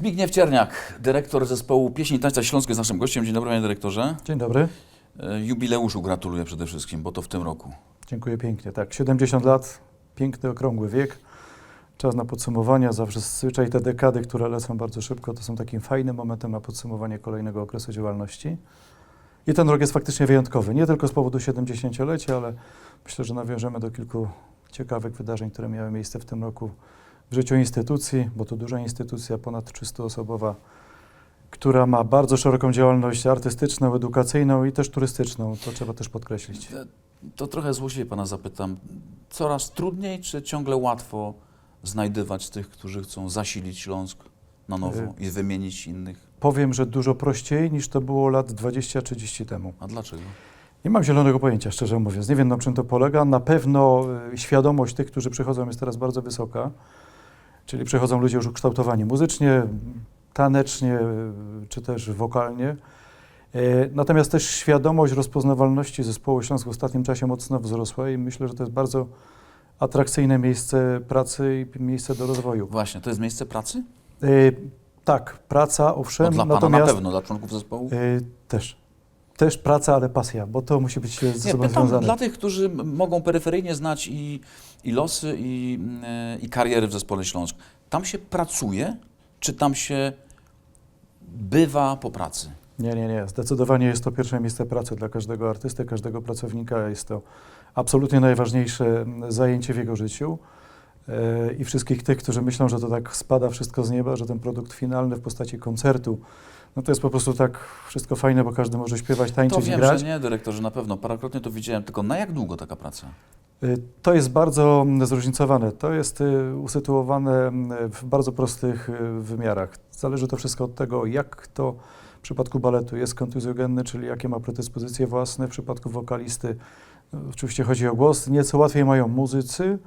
Zbigniew Cierniak, dyrektor zespołu Pieśni i Tańca Śląskie jest naszym gościem. Dzień dobry, panie dyrektorze. Dzień dobry. E, Jubileuszu gratuluję przede wszystkim, bo to w tym roku. Dziękuję pięknie. Tak, 70 lat, piękny, okrągły wiek. Czas na podsumowania. Zawsze zazwyczaj te dekady, które lecą bardzo szybko, to są takim fajnym momentem na podsumowanie kolejnego okresu działalności. I ten rok jest faktycznie wyjątkowy. Nie tylko z powodu 70-lecia, ale myślę, że nawiążemy do kilku ciekawych wydarzeń, które miały miejsce w tym roku w życiu instytucji, bo to duża instytucja, ponad 300-osobowa, która ma bardzo szeroką działalność artystyczną, edukacyjną i też turystyczną. To trzeba też podkreślić. E, To trochę złośliwie pana zapytam. Coraz trudniej, czy ciągle łatwo znajdywać tych, którzy chcą zasilić Śląsk na nowo Y- i wymienić innych? Powiem, że dużo prościej niż to było lat 20-30 temu. A dlaczego? Nie mam zielonego pojęcia, szczerze mówiąc. Nie wiem, na czym to polega. Na pewno y, świadomość tych, którzy przychodzą, jest teraz bardzo wysoka. Czyli przychodzą ludzie już ukształtowani muzycznie, tanecznie, czy też wokalnie. Y, Natomiast też świadomość rozpoznawalności zespołu Śląsk w ostatnim czasie mocno wzrosła i myślę, że to jest bardzo atrakcyjne miejsce pracy i miejsce do rozwoju. Właśnie, to jest miejsce pracy? Y, Tak, praca, owszem, No, dla pana natomiast... na pewno, dla członków zespołu? Y, też. Też praca, ale pasja, bo to musi być ze Nie, sobą pytam związane. dla tych, którzy mogą peryferyjnie znać i, i losy, i, e, i kariery w Zespole Śląsk. Tam się pracuje, czy tam się bywa po pracy? Nie, nie, nie. Zdecydowanie jest to pierwsze miejsce pracy dla każdego artysty, każdego pracownika. Jest to absolutnie najważniejsze zajęcie w jego życiu. Y, I wszystkich tych, którzy myślą, że to tak spada wszystko z nieba, że ten produkt finalny w postaci koncertu, no to jest po prostu tak wszystko fajne, bo każdy może śpiewać, To tańczyć i wiem, grać. że nie, dyrektorze, na pewno. Parokrotnie to widziałem, tylko na jak długo taka praca? Y, To jest bardzo mm, zróżnicowane. To jest y, usytuowane mm, w bardzo prostych y, wymiarach. Zależy to wszystko od tego, jak to w przypadku baletu jest kontuzjogenny, czyli jakie ma predyspozycje własne. W przypadku wokalisty oczywiście chodzi o głos. Nieco łatwiej mają muzycy,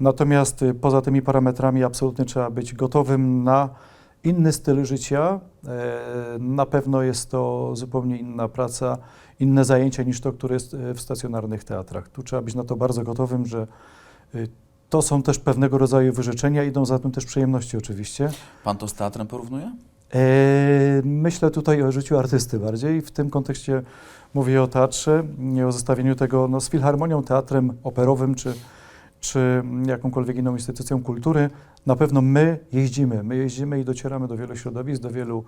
natomiast poza tymi parametrami absolutnie trzeba być gotowym na inny styl życia. E, Na pewno jest to zupełnie inna praca, inne zajęcie niż to, które jest e, w stacjonarnych teatrach. Tu trzeba być na to bardzo gotowym, że y, to są też pewnego rodzaju wyrzeczenia, idą za tym też przyjemności oczywiście. Pan to z teatrem porównuje? E, Myślę tutaj o życiu artysty bardziej. W tym kontekście mówię o teatrze, nie o zestawieniu tego no, z filharmonią, teatrem operowym czy, czy jakąkolwiek inną instytucją kultury. Na pewno my jeździmy, my jeździmy i docieramy do wielu środowisk, do wielu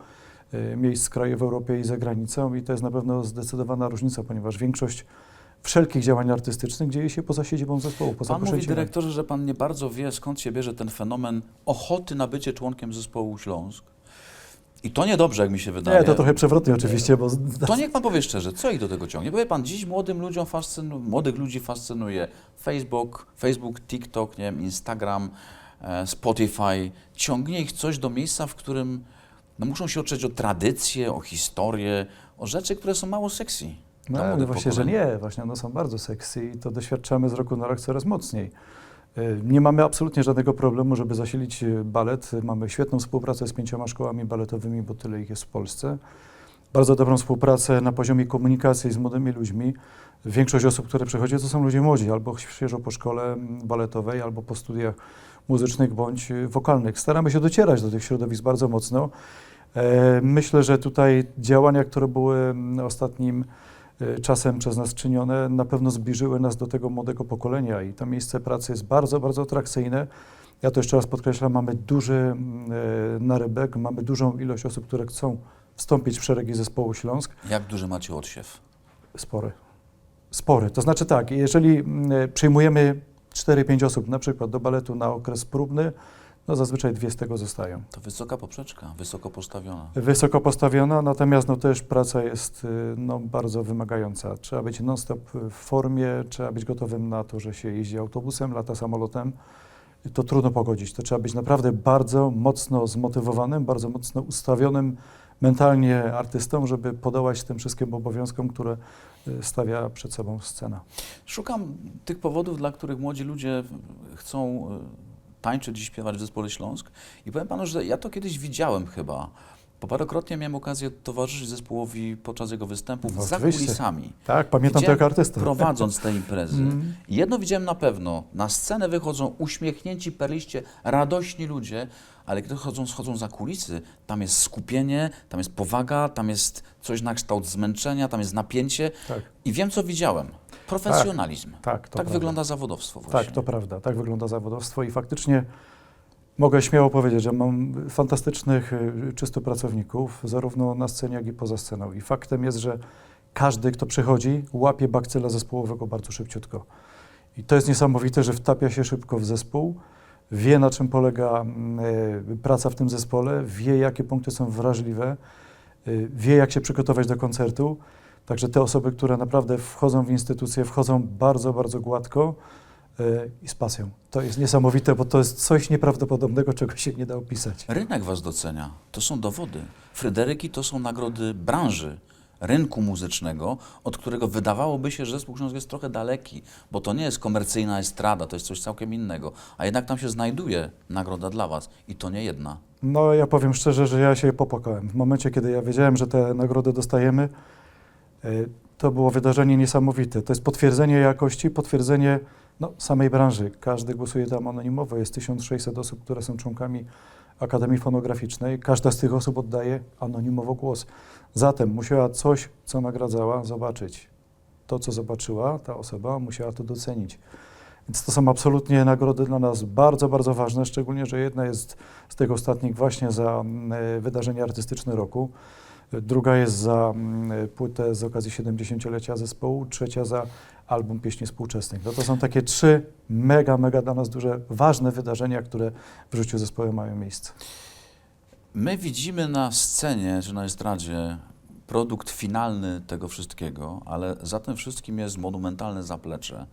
e, miejsc w kraju, w Europie i za granicą i to jest na pewno zdecydowana różnica, ponieważ większość wszelkich działań artystycznych dzieje się poza siedzibą zespołu, poza Pan mówi, dyrektorze, że pan nie bardzo wie, skąd się bierze ten fenomen ochoty na bycie członkiem zespołu Śląsk. I to niedobrze, jak mi się wydaje. Nie, to trochę przewrotnie oczywiście, bo To niech pan powie szczerze, co ich do tego ciągnie? Powie pan, dziś młodym ludziom fascynu, młodych ludzi fascynuje Facebook, Facebook, TikTok, nie wiem, Instagram, e, Spotify. Ciągnie ich coś do miejsca, w którym no, muszą się oprzeć o tradycję, o historię, o rzeczy, które są mało sexy. No, no właśnie, że nie, właśnie one są bardzo sexy i to doświadczamy z roku na rok coraz mocniej. Y, Nie mamy absolutnie żadnego problemu, żeby zasilić y, balet. Mamy świetną współpracę z pięcioma szkołami baletowymi, bo tyle ich jest w Polsce. Bardzo dobrą współpracę na poziomie komunikacji z młodymi ludźmi. Większość osób, które przychodzi, to są ludzie młodzi, albo świeżo po szkole baletowej, albo po studiach muzycznych bądź y, wokalnych. Staramy się docierać do tych środowisk bardzo mocno. E, Myślę, że tutaj działania, które były ostatnim czasem przez nas czynione, na pewno zbliżyły nas do tego młodego pokolenia i to miejsce pracy jest bardzo, bardzo atrakcyjne. Ja to jeszcze raz podkreślam, mamy duży mm, e, narybek, mamy dużą ilość osób, które chcą wstąpić w szeregi zespołu Śląsk. Jak duży macie odsiew? Spory. Spory. To znaczy tak, jeżeli mm, e, przyjmujemy 4-5 osób na przykład do baletu na okres próbny, no zazwyczaj dwie z tego zostają. To wysoka poprzeczka, wysoko postawiona. Wysoko postawiona, natomiast no też praca jest y, no, bardzo wymagająca. Trzeba być non-stop w formie, trzeba być gotowym na to, że się jeździ autobusem, lata samolotem. To trudno pogodzić. To trzeba być naprawdę bardzo mocno zmotywowanym, bardzo mocno ustawionym mentalnie artystą, żeby podołać tym wszystkim obowiązkom, które y, stawia przed sobą scena. Szukam tych powodów, dla których młodzi ludzie chcą e, tańczyć i śpiewać w Zespole Śląsk. I powiem panu, że ja to kiedyś widziałem chyba. bo parokrotnie miałem okazję towarzyszyć zespołowi podczas jego występów No, za oczywiście. kulisami. Tak, pamiętam Widziałem, jako artysta. Prowadząc te imprezy. Mm. Jedno widziałem na pewno, na scenę wychodzą uśmiechnięci, perliście, radośni ludzie, ale kiedy chodzą, schodzą za kulisy, tam jest skupienie, tam jest powaga, tam jest coś na kształt zmęczenia, tam jest napięcie Tak, i wiem, co widziałem. Profesjonalizm. tak, tak prawda. wygląda zawodowstwo właśnie. Tak, to prawda. Tak wygląda zawodowstwo i faktycznie mogę śmiało powiedzieć, że mam fantastycznych, y, czysto pracowników, zarówno na scenie, jak i poza sceną. I faktem jest, że każdy, kto przychodzi, łapie bakcyla zespołowego bardzo szybciutko. I to jest niesamowite, że wtapia się szybko w zespół, wie na czym polega mm, y, praca w tym zespole, wie jakie punkty są wrażliwe, y, wie jak się przygotować do koncertu. Także te osoby, które naprawdę wchodzą w instytucję, wchodzą bardzo, bardzo gładko y, i z pasją. To jest niesamowite, bo to jest coś nieprawdopodobnego, czego się nie da opisać. Rynek was docenia. To są dowody. Fryderyki to są nagrody branży, rynku muzycznego, od którego wydawałoby się, że zespół Śląsk jest trochę daleki, bo to nie jest komercyjna estrada, to jest coś całkiem innego. A jednak tam się znajduje nagroda dla was i to nie jedna. No, ja powiem szczerze, że ja się popłakałem. W momencie, kiedy ja wiedziałem, że te nagrody dostajemy, to było wydarzenie niesamowite. To jest potwierdzenie jakości, potwierdzenie no, samej branży. Każdy głosuje tam anonimowo. Jest 1600 osób, które są członkami Akademii Fonograficznej. Każda z tych osób oddaje anonimowo głos. Zatem musiała coś, co nagradzała, zobaczyć. To, co zobaczyła ta osoba, musiała to docenić. Więc to są absolutnie nagrody dla nas bardzo, bardzo ważne, szczególnie, że jedna jest z tych ostatnich właśnie za mm, e, wydarzenie artystyczne roku, e, druga jest za mm, płytę z okazji 70-lecia zespołu, trzecia za album pieśni współczesnych. No to są takie trzy mega, mega dla nas duże, ważne wydarzenia, które w życiu zespołu mają miejsce. My widzimy na scenie czy na estradzie produkt finalny tego wszystkiego, ale za tym wszystkim jest monumentalne zaplecze.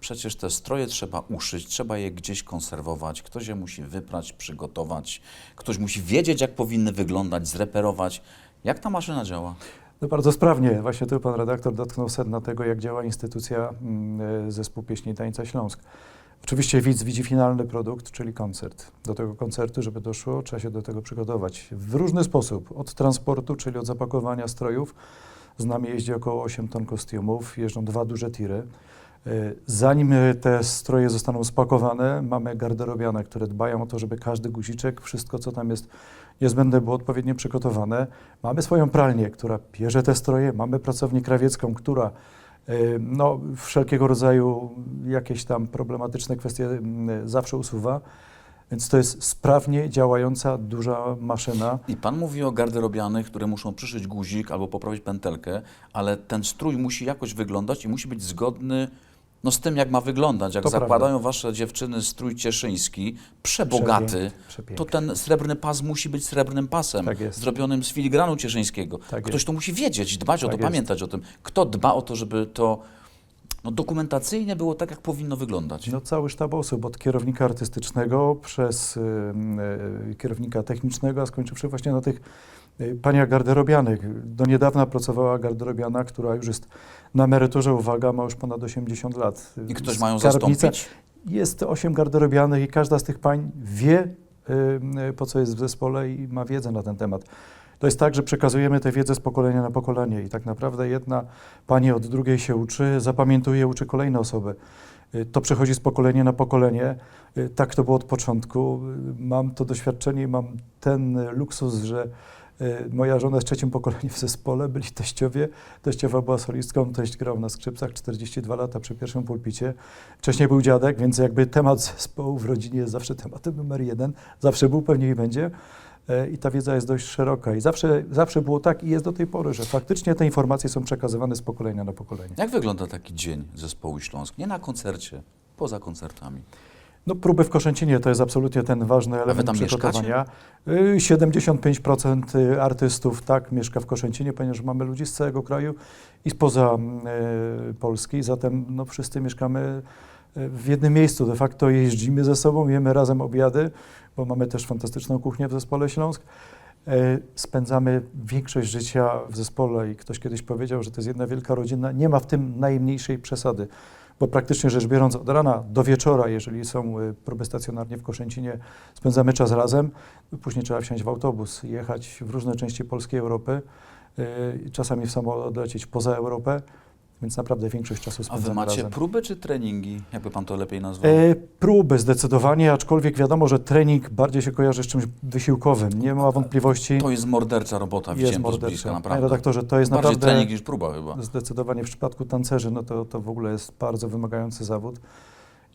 Przecież te stroje trzeba uszyć, trzeba je gdzieś konserwować, ktoś je musi wyprać, przygotować, ktoś musi wiedzieć, jak powinny wyglądać, zreperować. Jak ta maszyna działa? No bardzo sprawnie. Właśnie tu pan redaktor dotknął sedna tego, jak działa instytucja mm, Zespół Pieśni i Tańca Śląsk. Oczywiście widz widzi finalny produkt, czyli koncert. Do tego koncertu, żeby doszło, trzeba się do tego przygotować w różny sposób. Od transportu, czyli od zapakowania strojów. Z nami jeździ około 8 ton kostiumów, jeżdżą dwa duże tiry. E, Zanim e, te stroje zostaną spakowane, mamy garderobiane, które dbają o to, żeby każdy guziczek, wszystko co tam jest niezbędne było odpowiednio przygotowane. Mamy swoją pralnię, która bierze te stroje, mamy pracownię krawiecką, która y, no, wszelkiego rodzaju jakieś tam problematyczne kwestie mm, zawsze usuwa. Więc to jest sprawnie działająca duża maszyna. I pan mówi o garderobianych, które muszą przyszyć guzik albo poprawić pętelkę, ale ten strój musi jakoś wyglądać i musi być zgodny no, z tym, jak ma wyglądać. Jak To zakładają prawda. wasze dziewczyny strój cieszyński, przebogaty, Przepiękny, przepiękny. to ten srebrny pas musi być srebrnym pasem, Tak zrobionym z filigranu cieszyńskiego. Tak Ktoś jest. to musi wiedzieć, dbać o Tak to, jest. pamiętać o tym. Kto dba o to, żeby to no, dokumentacyjnie było tak, jak powinno wyglądać? No, cały sztab osób, od kierownika artystycznego przez y, y, kierownika technicznego, a skończywszy właśnie na tych paniach garderobianych. Do niedawna pracowała garderobiana, która już jest na emeryturze, uwaga, ma już ponad 80 lat. I ktoś ma ją Skarbnica- zastąpić? Jest osiem garderobianych i każda z tych pań wie, y, po co jest w zespole i ma wiedzę na ten temat. To jest tak, że przekazujemy tę wiedzę z pokolenia na pokolenie i tak naprawdę jedna pani od drugiej się uczy, zapamiętuje, uczy kolejne osoby. Y, To przechodzi z pokolenia na pokolenie. Y, Tak to było od początku. Mam to doświadczenie i mam ten luksus, że moja żona jest trzecim pokoleniem w zespole, byli teściowie. Teściowa była solistką, teść grał na skrzypcach 42 lata przy pierwszym pulpicie. Wcześniej był dziadek, więc jakby temat zespołu w rodzinie jest zawsze tematem numer jeden. Zawsze był, pewnie i będzie. E, I ta wiedza jest dość szeroka. I zawsze, zawsze było tak i jest do tej pory, że faktycznie te informacje są przekazywane z pokolenia na pokolenie. Jak wygląda taki dzień zespołu Śląsk? Nie na koncercie, poza koncertami. No próby w Koszęcinie to jest absolutnie ten ważny element tam przygotowania. Y, 75% y, artystów tak mieszka w Koszęcinie, ponieważ mamy ludzi z całego kraju i spoza y, Polski, zatem no, wszyscy mieszkamy y, w jednym miejscu. De facto jeździmy ze sobą, jemy razem obiady, bo mamy też fantastyczną kuchnię w Zespole Śląsk. E, Spędzamy większość życia w zespole i ktoś kiedyś powiedział, że to jest jedna wielka rodzina. Nie ma w tym najmniejszej przesady, bo praktycznie rzecz biorąc od rana do wieczora, jeżeli są y, próby stacjonarnie w Koszęcinie, spędzamy czas razem. Później trzeba wsiąść w autobus, jechać w różne części Polski i Europy, y, czasami w samolot odlecieć poza Europę, więc naprawdę większość czasu A spędzamy wy macie razem. próby czy treningi? Jakby pan to lepiej nazwał? E, próby zdecydowanie, aczkolwiek wiadomo, że trening bardziej się kojarzy z czymś wysiłkowym. Nie ma wątpliwości. To jest mordercza robota, jest mordercze. bliska, Panie naprawdę. redaktorze, to jest Bardziej naprawdę trening niż próba chyba. zdecydowanie w przypadku tancerzy, no to, to w ogóle jest bardzo wymagający zawód.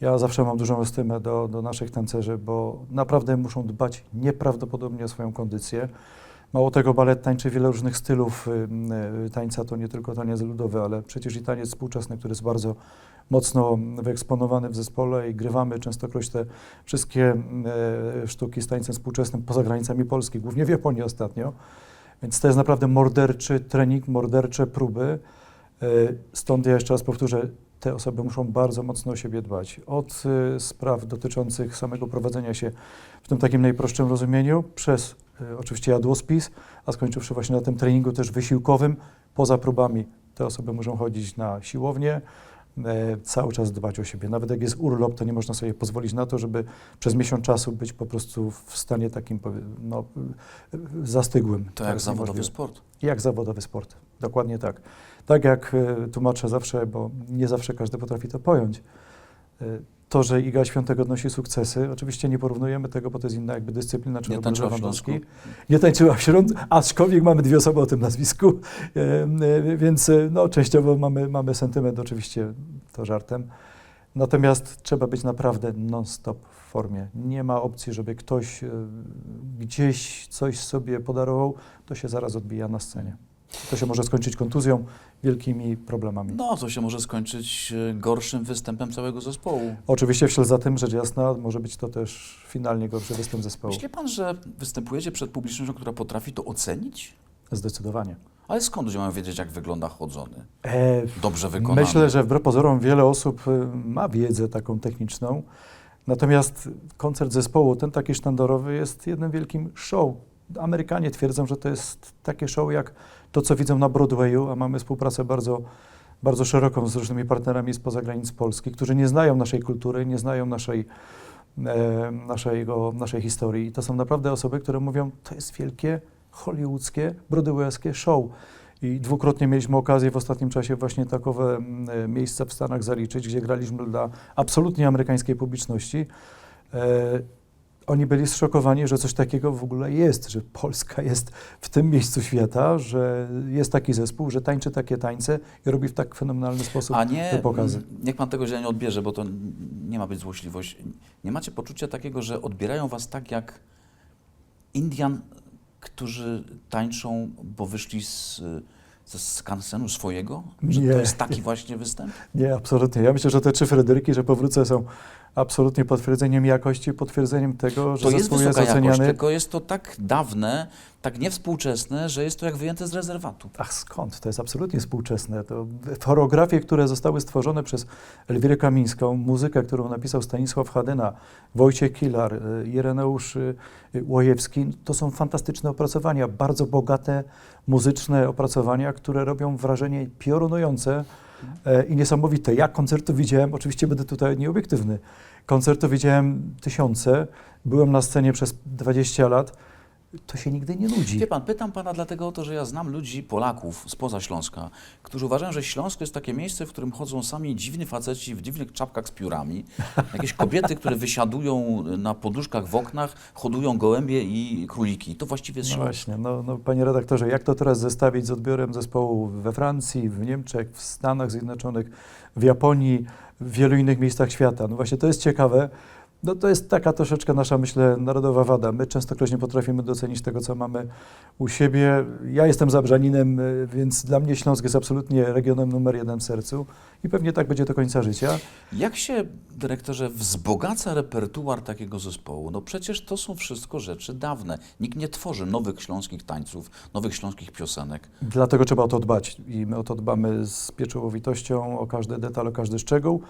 Ja zawsze mam dużą estymę do, do naszych tancerzy, bo naprawdę muszą dbać nieprawdopodobnie o swoją kondycję. Mało tego, balet tańczy wiele różnych stylów y, y, tańca, to nie tylko taniec ludowy, ale przecież i taniec współczesny, który jest bardzo mocno wyeksponowany w zespole i grywamy częstokroć te wszystkie y, sztuki z tańcem współczesnym poza granicami Polski, głównie w Japonii ostatnio. Więc to jest naprawdę morderczy trening, mordercze próby. Y, Stąd ja jeszcze raz powtórzę, te osoby muszą bardzo mocno o siebie dbać. Od y, spraw dotyczących samego prowadzenia się w tym takim najprostszym rozumieniu, przez y, oczywiście jadłospis, a skończywszy właśnie na tym treningu też wysiłkowym, poza próbami. Te osoby muszą chodzić na siłownię, cały czas dbać o siebie. Nawet jak jest urlop, to nie można sobie pozwolić na to, żeby przez miesiąc czasu być po prostu w stanie takim no, zastygłym. To jak jest zawodowy niemożliwe. sport. Jak zawodowy sport. Dokładnie tak. Tak jak e, tłumaczę zawsze, bo nie zawsze każdy potrafi to pojąć. To, że Iga Świątek odnosi sukcesy, oczywiście nie porównujemy tego, bo to jest inna jakby dyscyplina, czy Nie tańczyła w. Śląsku. Nie tańczyła w Śląsku, aczkolwiek mamy dwie osoby o tym nazwisku, e, e, więc e, no, częściowo mamy, mamy sentyment, oczywiście to żartem. Natomiast trzeba być naprawdę non-stop w formie. Nie ma opcji, żeby ktoś e, gdzieś coś sobie podarował, to się zaraz odbija na scenie. To się może skończyć kontuzją, wielkimi problemami. No, to się może skończyć e, gorszym występem całego zespołu. Oczywiście w ślad za tym, rzecz jasna, może być to też finalnie gorszy występ zespołu. Myśli pan, że występujecie przed publicznością, która potrafi to ocenić? Zdecydowanie. Ale skąd ludzie mają wiedzieć, jak wygląda chodzony? E, Dobrze wykonany. Myślę, że wbrew pozorom wiele osób y, ma wiedzę taką techniczną, natomiast koncert zespołu, ten taki sztandarowy, jest jednym wielkim show. Amerykanie twierdzą, że to jest takie show jak to, co widzą na Broadwayu, a mamy współpracę bardzo, bardzo szeroką z różnymi partnerami spoza granic Polski, którzy nie znają naszej kultury, nie znają naszej, e, naszego, naszej historii. I to są naprawdę osoby, które mówią, to jest wielkie, hollywoodzkie, broadwayowskie show. I dwukrotnie mieliśmy okazję w ostatnim czasie właśnie takowe e, miejsca w Stanach zaliczyć, gdzie graliśmy dla absolutnie amerykańskiej publiczności. E, oni byli zszokowani, że coś takiego w ogóle jest, że Polska jest w tym miejscu świata, że jest taki zespół, że tańczy takie tańce i robi w tak fenomenalny sposób A nie, te pokazy. m, niech pan tego źle nie odbierze, bo to nie ma być złośliwość. Nie macie poczucia takiego, że odbierają was tak jak Indian, którzy tańczą, bo wyszli z, ze skansenu swojego? Że Nie. to jest taki właśnie występ? Nie, absolutnie. Ja myślę, że te trzy Fryderyki, że powrócę, są absolutnie potwierdzeniem jakości, potwierdzeniem tego, że To jest zespół jest jakość, oceniany. tylko jest to tak dawne, tak niewspółczesne, że jest to jak wyjęte z rezerwatu. Ach skąd? To jest absolutnie współczesne. To choreografie, które zostały stworzone przez Elwirę Kamińską, muzykę, którą napisał Stanisław Hadyna, Wojciech Kilar, Ireneusz y, Łojewski, to są fantastyczne opracowania, bardzo bogate muzyczne opracowania, które robią wrażenie piorunujące e, i niesamowite. Ja koncertu widziałem, oczywiście będę tutaj nieobiektywny, koncertu widziałem tysiące, byłem na scenie przez 20 lat, to się nigdy nie nudzi. Wie pan, pytam pana dlatego o to, że ja znam ludzi, Polaków spoza Śląska, którzy uważają, że Śląsko jest takie miejsce, w którym chodzą sami dziwni faceci w dziwnych czapkach z piórami, jakieś kobiety, które wysiadują na poduszkach w oknach, hodują gołębie i króliki. To właściwie jest No Śląsk. właśnie, no, no, panie redaktorze, jak to teraz zestawić z odbiorem zespołu we Francji, w Niemczech, w Stanach Zjednoczonych, w Japonii, w wielu innych miejscach świata? No właśnie, to jest ciekawe. No to jest taka troszeczkę nasza, myślę, narodowa wada. My częstokroć nie potrafimy docenić tego, co mamy u siebie. Ja jestem zabrzaninem, y, więc dla mnie Śląsk jest absolutnie regionem numer jeden w sercu i pewnie tak będzie do końca życia. Jak się, dyrektorze, wzbogaca repertuar takiego zespołu? No przecież to są wszystko rzeczy dawne. Nikt nie tworzy nowych śląskich tańców, nowych śląskich piosenek. Dlatego trzeba o to dbać i my o to dbamy z pieczołowitością, o każdy detal, o każdy szczegół.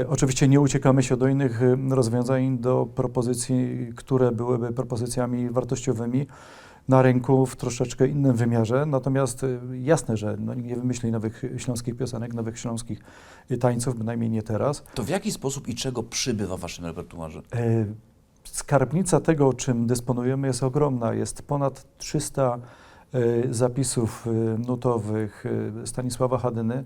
E, Oczywiście nie uciekamy się do innych y, rozwiązań, do propozycji, które byłyby propozycjami wartościowymi. na rynku w troszeczkę innym wymiarze. Natomiast y, jasne, że no, nikt nie wymyśli nowych śląskich piosenek, nowych śląskich tańców, bynajmniej nie teraz. To w jaki sposób i czego przybywa w waszym repertuarze? E, Skarbnica tego, czym dysponujemy, jest ogromna. Jest ponad 300 e, zapisów e, nutowych e, Stanisława Hadyny, e,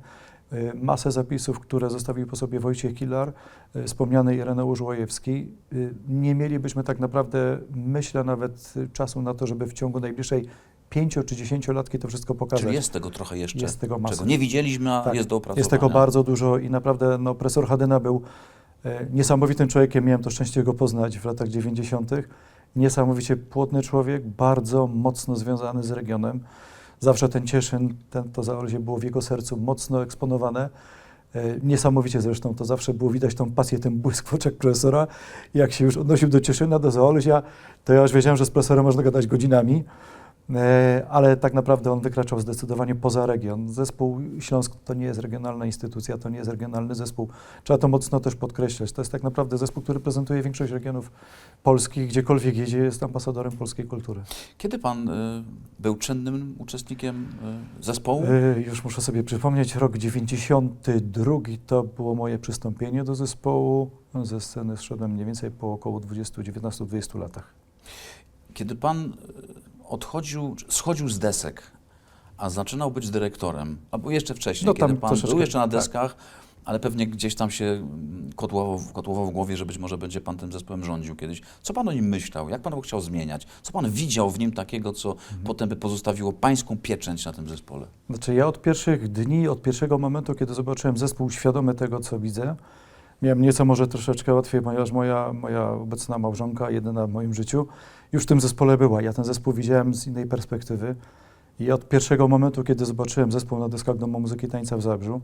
masę zapisów, które zostawił po sobie Wojciech Kilar, e, wspomniany Ireneusz Łojewski. E, Nie mielibyśmy tak naprawdę, myślę, nawet czasu na to, żeby w ciągu najbliższej 5 czy 10 latki to wszystko pokazać. Czyli jest tego trochę jeszcze, Jest tego masa. czego nie widzieliśmy, a Tak, jest do opracowania. Jest tego bardzo dużo i naprawdę no, profesor Hadyna był e, niesamowitym człowiekiem. Miałem to szczęście go poznać w latach 90. Niesamowicie płodny człowiek, bardzo mocno związany z regionem. Zawsze ten Cieszyn, ten, to Zaolzie było w jego sercu mocno eksponowane. E, Niesamowicie zresztą to zawsze było widać tą pasję, ten błysk w oczach profesora. Jak się już odnosił do Cieszyna, do Zaolzia, to ja już wiedziałem, że z profesorem można gadać godzinami. E, ale tak naprawdę on wykraczał zdecydowanie poza region. Zespół Śląsk to nie jest regionalna instytucja, to nie jest regionalny zespół. Trzeba to mocno też podkreślać. To jest tak naprawdę zespół, który prezentuje większość regionów polskich, gdziekolwiek jedzie, jest ambasadorem polskiej kultury. Kiedy pan y, był czynnym uczestnikiem y, zespołu? E, już muszę sobie przypomnieć, rok 92 to było moje przystąpienie do zespołu. Ze sceny zszedłem mniej więcej po około 20, 19-20 latach. Kiedy pan y, odchodził, schodził z desek, a zaczynał być dyrektorem, albo jeszcze wcześniej, No, kiedy pan był jeszcze na tak. deskach, ale pewnie gdzieś tam się kotłował, kotłował w głowie, że być może będzie pan tym zespołem rządził kiedyś. Co pan o nim myślał? Jak pan go chciał zmieniać? Co pan widział w nim takiego, co Mhm. potem by pozostawiło pańską pieczęć na tym zespole? Znaczy ja od pierwszych dni, od pierwszego momentu, kiedy zobaczyłem zespół świadomy tego, co widzę, miałem nieco może troszeczkę łatwiej, ponieważ moja, moja obecna małżonka, jedyna w moim życiu, już w tym zespole była. Ja ten zespół widziałem z innej perspektywy i od pierwszego momentu, kiedy zobaczyłem zespół na deskach Domu Muzyki Tańca w Zabrzu,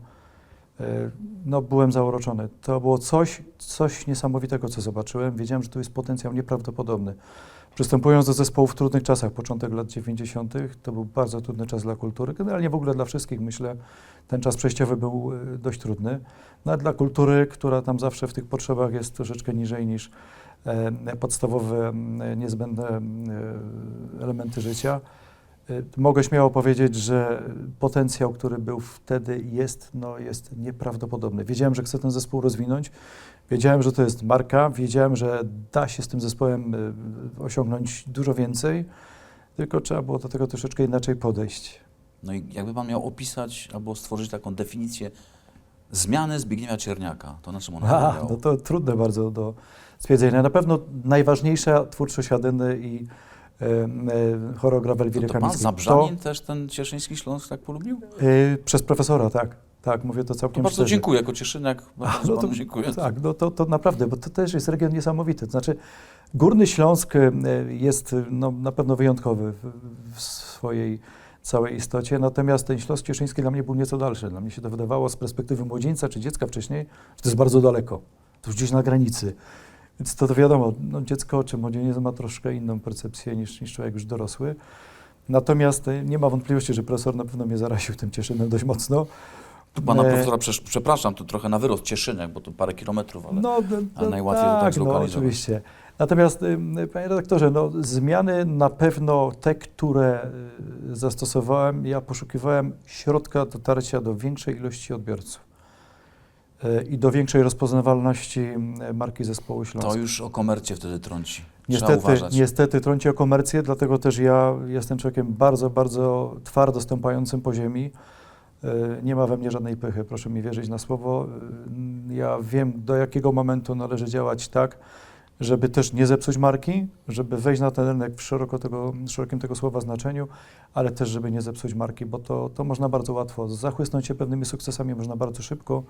e, no byłem zauroczony. To było coś, coś niesamowitego, co zobaczyłem. Wiedziałem, że tu jest potencjał nieprawdopodobny. Przystępując do zespołu w trudnych czasach, początek lat 90., to był bardzo trudny czas dla kultury. Generalnie w ogóle dla wszystkich, myślę, ten czas przejściowy był e, dość trudny. No a dla kultury, która tam zawsze w tych potrzebach jest troszeczkę niżej niż e, podstawowe, niezbędne e, elementy życia, mogę śmiało powiedzieć, że potencjał, który był wtedy jest, no, jest nieprawdopodobny. Wiedziałem, że chcę ten zespół rozwinąć, wiedziałem, że to jest marka, wiedziałem, że da się z tym zespołem e, osiągnąć dużo więcej, tylko trzeba było do tego troszeczkę inaczej podejść. No i jakby pan miał opisać albo stworzyć taką definicję zmiany Zbigniewa Cierniaka, to na czym ona polegała? no to trudne bardzo do stwierdzenia. Na pewno najważniejsza twórczość Adyny i e, e, choreograf Elwiry to pan. Zabrzanin też ten cieszyński Śląsk tak polubił? E, przez profesora, tak. Tak, mówię to To całkiem bardzo szczerze. dziękuję, jako Cieszyniak, A, bardzo no to- dziękuję. Tak, no to, to naprawdę, bo to też jest region niesamowity. To znaczy, Górny Śląsk e, jest no, na pewno wyjątkowy w, w swojej całej istocie, natomiast ten Śląsk Cieszyński dla mnie był nieco dalszy. Dla mnie się to wydawało z perspektywy młodzieńca czy dziecka wcześniej, że to jest bardzo daleko, to już gdzieś na granicy. Więc to, to wiadomo, no, dziecko czy młodzieniec ma troszkę inną percepcję niż, niż człowiek już dorosły. Natomiast e, nie ma wątpliwości, że profesor na pewno mnie zaraził tym Cieszynem dość mocno. Tu pana profesora, przepraszam, tu trochę na wyrost Cieszyniak, bo to parę kilometrów, ale No, no, ale no najłatwiej to tak tak, no, zlokalizować. oczywiście. Natomiast, panie redaktorze, no, zmiany na pewno te, które y, zastosowałem, ja poszukiwałem środka dotarcia do większej ilości odbiorców y, i do większej rozpoznawalności marki zespołu Śląsk. to już o komercie wtedy trąci. Niestety, niestety trąci o komercję, dlatego też ja jestem człowiekiem bardzo, bardzo twardo stąpającym po ziemi. Y, Nie ma we mnie żadnej pychy, proszę mi wierzyć na słowo. Y, Ja wiem, do jakiego momentu należy działać tak, żeby też nie zepsuć marki, żeby wejść na ten rynek w szeroko tego, szerokim tego słowa znaczeniu, ale też, żeby nie zepsuć marki, bo to, to można bardzo łatwo. Zachłysnąć się pewnymi sukcesami można bardzo szybko,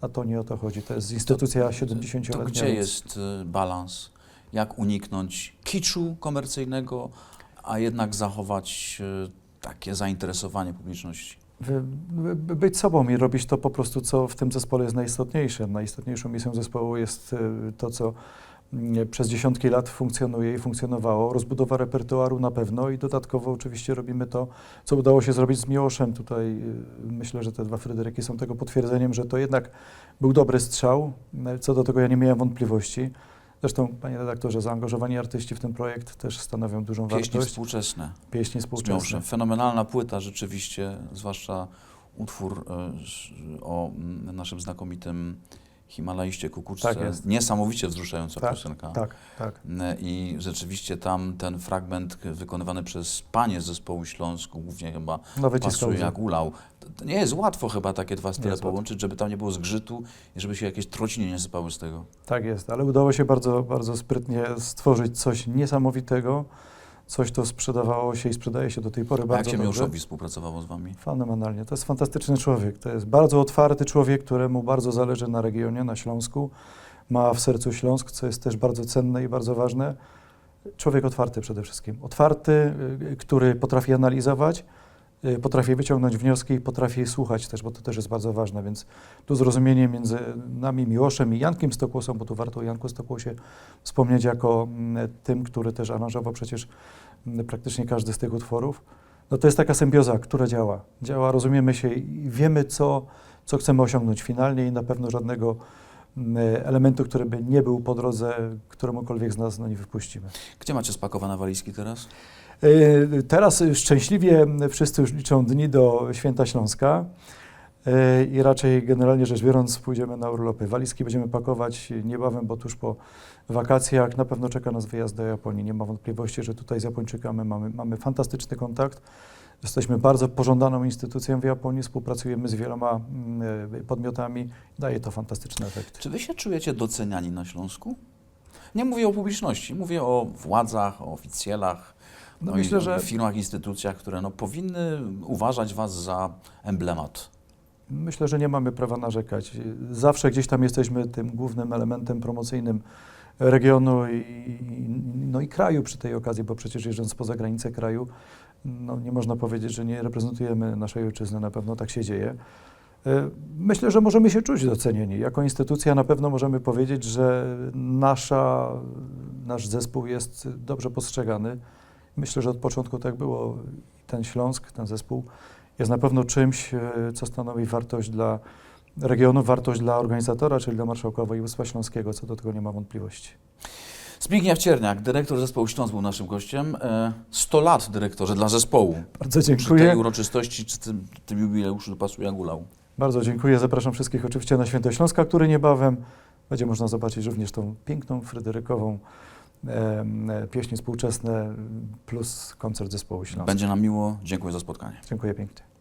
a to nie o to chodzi. To jest instytucja 70-letnia. To gdzie więc- jest y, balans? Jak uniknąć kiczu komercyjnego, a jednak zachować y, takie zainteresowanie publiczności? Być sobą i robić to po prostu, co w tym zespole jest najistotniejsze. Najistotniejszą misją zespołu jest y, to, co mm, przez dziesiątki lat funkcjonuje i funkcjonowało. Rozbudowa repertuaru na pewno i dodatkowo oczywiście robimy to, co udało się zrobić z Miłoszem. Tutaj y, myślę, że te dwa Fryderyki są tego potwierdzeniem, że to jednak był dobry strzał. Co do tego ja nie miałem wątpliwości. Zresztą, panie redaktorze, zaangażowani artyści w ten projekt też stanowią dużą Pieśni wartość. współczesne. Pieśni współczesne. Fenomenalna płyta rzeczywiście, zwłaszcza utwór e, o naszym znakomitym Himalaiście Kukuczce. Tak jest. Niesamowicie wzruszająca Tak, piosenka. Tak, tak. I rzeczywiście tam ten fragment wykonywany przez panie z zespołu Śląsku, głównie chyba wyciskał pasuje jak ulał. To, nie jest łatwo chyba takie dwa style łatwo. połączyć, żeby tam nie było zgrzytu i żeby się jakieś trociny nie sypały z tego. Tak jest, ale udało się bardzo, bardzo sprytnie stworzyć coś niesamowitego, coś, to sprzedawało się i sprzedaje się do tej pory A jak bardzo się dobrze. Miłoszowi współpracowało z wami? Fenomenalnie. To jest fantastyczny człowiek. To jest bardzo otwarty człowiek, któremu bardzo zależy na regionie, na Śląsku. Ma w sercu Śląsk, co jest też bardzo cenne i bardzo ważne. Człowiek otwarty przede wszystkim. Otwarty, y, który potrafi analizować, y, potrafi wyciągnąć wnioski, potrafi słuchać też, bo to też jest bardzo ważne. Więc tu zrozumienie między nami, Miłoszem i Jankiem Stokłosem, bo tu warto o Janku Stokłosie wspomnieć jako mm, tym, który też aranżował przecież mm, praktycznie każdy z tych utworów. No to jest taka symbioza, która działa. Działa, rozumiemy się i wiemy, co, co chcemy osiągnąć finalnie i na pewno żadnego mm, elementu, który by nie był po drodze, któremukolwiek z nas no, nie wypuścimy. Gdzie macie spakowane walizki teraz? E, Teraz szczęśliwie wszyscy już liczą dni do Święta Śląska e, i raczej generalnie rzecz biorąc pójdziemy na urlopy. Walizki będziemy pakować niebawem, bo tuż po wakacjach na pewno czeka nas wyjazd do Japonii. Nie ma wątpliwości, że tutaj z Japończykami mamy, mamy fantastyczny kontakt. Jesteśmy bardzo pożądaną instytucją w Japonii, współpracujemy z wieloma mm, e, podmiotami. Daje to fantastyczny efekt. Czy wy się czujecie doceniani na Śląsku? Nie mówię o publiczności, mówię o władzach, o oficjelach, No no myślę, że- firmach, instytucjach, które no, powinny uważać was za emblemat. Myślę, że nie mamy prawa narzekać. Zawsze gdzieś tam jesteśmy tym głównym elementem promocyjnym regionu i, i- no i kraju przy tej okazji, bo przecież jeżdżąc poza granicę kraju, no nie można powiedzieć, że nie reprezentujemy naszej ojczyzny, na pewno tak się dzieje. E, Myślę, że możemy się czuć docenieni. Jako instytucja na pewno możemy powiedzieć, że nasza, nasz zespół jest dobrze postrzegany. Myślę, że od początku tak było. Ten Śląsk, ten zespół jest na pewno czymś, e, co stanowi wartość dla regionu, wartość dla organizatora, czyli dla marszałka województwa śląskiego, co do tego nie ma wątpliwości. Zbigniew Cierniak, dyrektor zespołu Śląsk był naszym gościem. E, 100 lat dyrektorze dla zespołu. Bardzo Przy tej dziękuję. uroczystości, czy tym, tym jubileuszu dopasuje jak ulał. Bardzo dziękuję. Zapraszam wszystkich oczywiście na Święto Śląska, który niebawem będzie można zobaczyć również tą piękną, fryderykową e, pieśni współczesne plus koncert zespołu Śląska. Będzie nam miło. Dziękuję za spotkanie. Dziękuję pięknie.